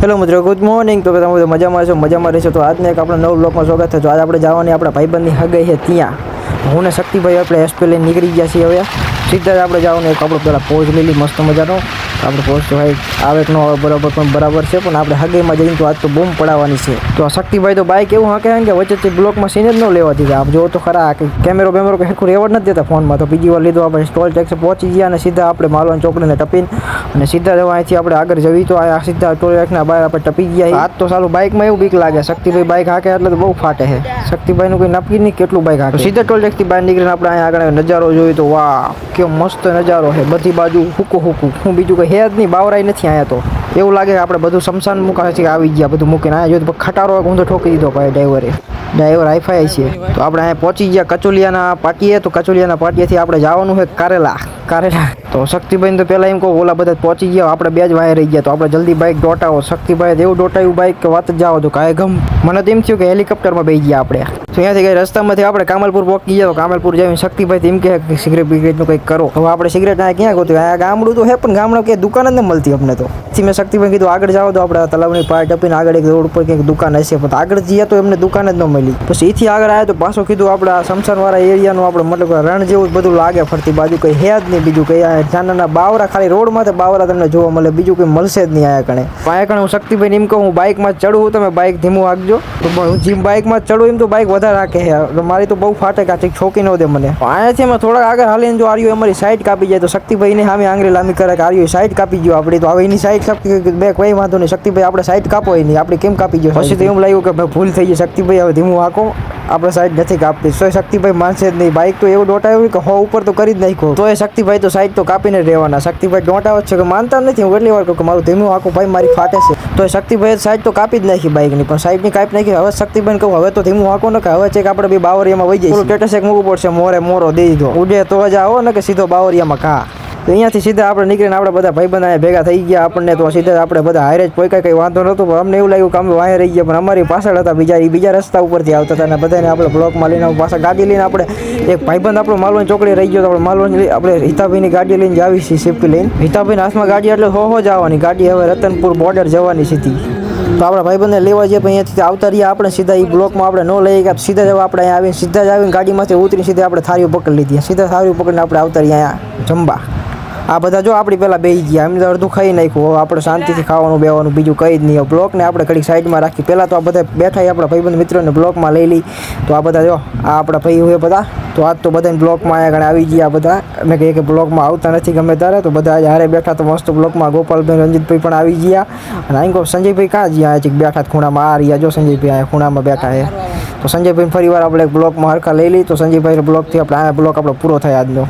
Hello મિત્રો good morning તો તમે બધા મજામાં છો? મજામાં રહેશો તો આજને એક આપણા નવ બ્લોકમાં સ્વાગત છે. આજે આપણે જવાની આપણા ભાઈબંધની હગાઈ છે ત્યાં. હું ને શક્તિભાઈ આપણે એસપી લઈને નીકળી ગયા છીએ હવે. સીધા જ આપણે જવાનું એક આપણે પહેલાં પોઝ લઈ મસ્ત મજાનો. આપણે પોઝ ભાઈ આવે કે ન આવે બરાબર, પણ બરાબર છે, પણ આપણે હગેમાં જઈને તો આજ તો બૂમ પડાવવાની છે. તો આ શક્તિભાઈ તો બાઈક એવું હાકે કે વચ્ચે બ્લોકમાં સીન જ ન લેવા દીધા. આપ જો તો ખરા કે કેમેરો બેમેરો કે હરખું રેવડ નથી દેતા ફોનમાં. તો બીજી વાર લીધો આપણે સ્ટોલ ટેક્સ પહોંચી ગયા અને સીધા આપણે માલવાન ચોકડીને ટપીને અને સીધા જવા અહીંથી આપણે આગળ જવી તો આ સીધા ટોલ ટેક્સના બહાર આપણે ટપી ગયા આજ તો સારું બાઇકમાં એવું બીક લાગે. શક્તિભાઈ બાઇક હાંકે એટલે તો બહુ ફાટે છે. શક્તિભાઈનું કોઈ નક્કી નહીં કેટલું બાઇક હાંકે. સીધા ટોલ ટેક્સથી બહાર નીકળીને આપણે અહીંયા આગળ નજારો જોયું તો વાહ. કેવો મસ્ત નજારો છે. બધી બાજુ હુકું હુકું. હું બીજું કંઈ હે જ નહીં, બાવરાય નથી અહીંયા તો. એવું લાગે કે આપણે બધું શમશાન મૂકા છે આવી ગયા, બધું મૂકીને અહીંયા જો તો ખટારો ઊંધો ઠોકી દીધો ભાઈ ડ્રાઈવરે. ડ્રાઈવર હાઈફાઈ છે. તો આપણે અહીંયા પહોંચી ગયા કચોલિયાના પાટીએ તો કચોલિયાના પાટીએથી આપણે જવાનું છે કારેલા. કારેલા. તો શક્તિભાઈ તો પહેલાં એમ કહું, ઓલા બધા પહોંચી ગયા, આપણે બે જ વાય રહી ગયા, તો આપણે જલ્દી બાઇક દોટાવો. શક્તિભાઈ એવું દોટાયું બાઇક કે વાત જ જાઓ તો કાંઈ ગમ મને તો એમ થયું કે હેલિકોપ્ટરમાં બેસી ગયા આપણે. તો ત્યાંથી કઈ રસ્તામાંથી આપણે કામલપુર પહોંચી ગયા, તો કામલપુર જઈને શક્તિભાઈ એમ કહે કે સિગરેટ બિગરેટનું કંઈક કરો. હવે આપણે સિગરેટ અહીંયા ક્યાં ગોતું અહીંયા ગામડું તો હે, પણ ગામડું કે દુકાન જ ન મળતી અમને તો. પછી મેં શક્તિભાઈ કીધું, આગળ જાઓ તો આપણે આ તલાવની પાર ટપીને આગળ એક રોડ ઉપર કંઈક દુકાન હશે. પણ આગળ જઈએ તો એમને દુકાન જ ન મળી. પછી એથી આગળ આવ્યા તો પાછો કીધું, આપણે આ શમશાનવાળા એરિયાનું આપણે મતલબ કે રણ જેવું જ બધું લાગે ફરતી બાજુ, કંઈ હે જ નહીં બીજું કંઈ નાના બાવરા ખાલી રોડમાં તો બાવરા તમને જોવા મળે બીજું કંઈ મળશે જ નહીં આયા કણે. આયા કણે હું શક્તિભાઈ એમ કહું હું બાઇકમાં ચડું તમે બાઇક ધીમું હાંકજો તો હું જીમ બાઇકમાં ચડું એમ તો બાઇક વધારે રાખે છે. મારી તો બહુ ફાટે કાચી છોકી ન દે મને. અહીંયાથી અમે થોડાક આગળ હાલીને જો આર્યું અમારી સાઈડ કાપી જાય તો શક્તિભાઈને સામે આંગળી લાંબી કરે કે આર્યું સાઈડ કાપી ગયો આપણી તો. હવે એની સાઈડ શક્તિ બે કોઈ વાંધો નહીં શક્તિભાઈ આપણે સાઈડ કાપો એની. આપણે કેમ કાપી ગયો? પછી તો એમ લાગ્યું કે ભાઈ ભૂલ થઈ ગઈ શક્તિભાઈ હવે ધીમું હાંકો. આપણે સાઈડ નથી કાપતી. તો શક્તિભાઈ માનશે જ નહીં. બાઇક તો એવું દોટાયું કે હો ઉપર તો કરી જ નાખ્યો. તો એ શક્તિભાઈ તો સાઈડ તો કાપીને રહેવાના. શક્તિભાઈ દોટાવે છે કે માનતા જ નથી. હું કેટલી વાર કહું કે મારું ધીમું આખું ભાઈ મારી ફાટે છે. તો એ શક્તિભાઈ સાઈડ તો કાપી જ નાખી બાઇકની પણ સાઈડની કાપી નાખી. હવે શક્તિભાઈ કહું હવે તો ધીમું આખો ને કે હવે છે કે આપણે બી બાવરિયામાં વહી જઈએ સ્ટેટસ એક મૂકવું પડશે. મોરે મોરો દઈ દીધો ઉડે તો જ આવો ને કે સીધો બાવરિયામાં કા. તો અહીંયાથી સીધા આપણે નીકળીને આપણે બધા ભાઈબંધ અહીંયા ભેગા થઈ ગયા. આપણને તો સીધા આપણે બધા હારે જ પોઈકા કંઈ વાંધો નહોતો, પણ અમને એવું લાગ્યું કે અમે વાંહે રહી ગયા, પણ અમારી પાછળ હતા બીજા એ બીજા રસ્તા ઉપરથી આવતા હતા અને બધાને આપણે બ્લોકમાં લઈને પાછા ગાડી લઈને આપણે એક ભાઈબંધ આપણો માલવણ ચોકડી રહી ગયો તો આપણે માલવણ આપણે હિતાભાઈની ગાડી લઈને જ આવી છીએ સેફ્ટી લઈને. હિતાભાઈના હાથમાં ગાડી એટલે હો હો આવવાની. ગાડી હવે રતનપુર બોર્ડર જવાની સીધી. તો આપણા ભાઈબંધને લેવા જઈએ, પણ અહીંયાથી આવતા રહ્યા આપણે સીધા એ બ્લોકમાં આપણે ન લઈએ કે સીધા જ આપણે અહીંયા આવીને, સીધા જ આવીને ગાડીમાંથી ઉતરી સીધા આપણે થારીઓ પકડી લીધી. સીધા થારીઓ પકડીને આપણે આવતા રહ્યા અહીંયા જમવા. આ બધા જો આપણી પહેલાં બેસી ગયા એમને અડધું ખાઈ નાખ્યું. હવે આપણે શાંતિથી ખાવાનું બેવાનું બીજું કંઈ જ નહીં. બ્લોકને આપણે ઘડીક સાઈડમાં રાખી. પહેલાં તો આ બધા બેઠા આપણા ભાઈબંધ મિત્રોને બ્લોકમાં લઈ લઈ. તો આ બધા જો, આ આપણા ભાઈ હોય બધા. તો આજ તો બધાને બ્લોકમાં અહીંયા ઘણા આવી ગયા બધા. અમે કહીએ કે બ્લોકમાં આવતા નથી ગમે ત્યારે. તો બધા હારે બેઠા તો મસ્ત બ્લોકમાં ગોપાલભાઈ રંજીતભાઈ પણ આવી ગયા. અને અહીં સંજયભાઈ કાં જ્યાં છે બેઠા ખૂણામાં? આ રહ્યા જો સંજયભાઈ અહીંયા ખૂણામાં બેઠા છે. તો સંજયભાઈ ફરી વાર આપણે બ્લોકમાં હરખા લઈ લઈ. તો સંજયભાઈ બ્લોકથી આપણે, આ બ્લોક આપણો પૂરો થાય આજનો.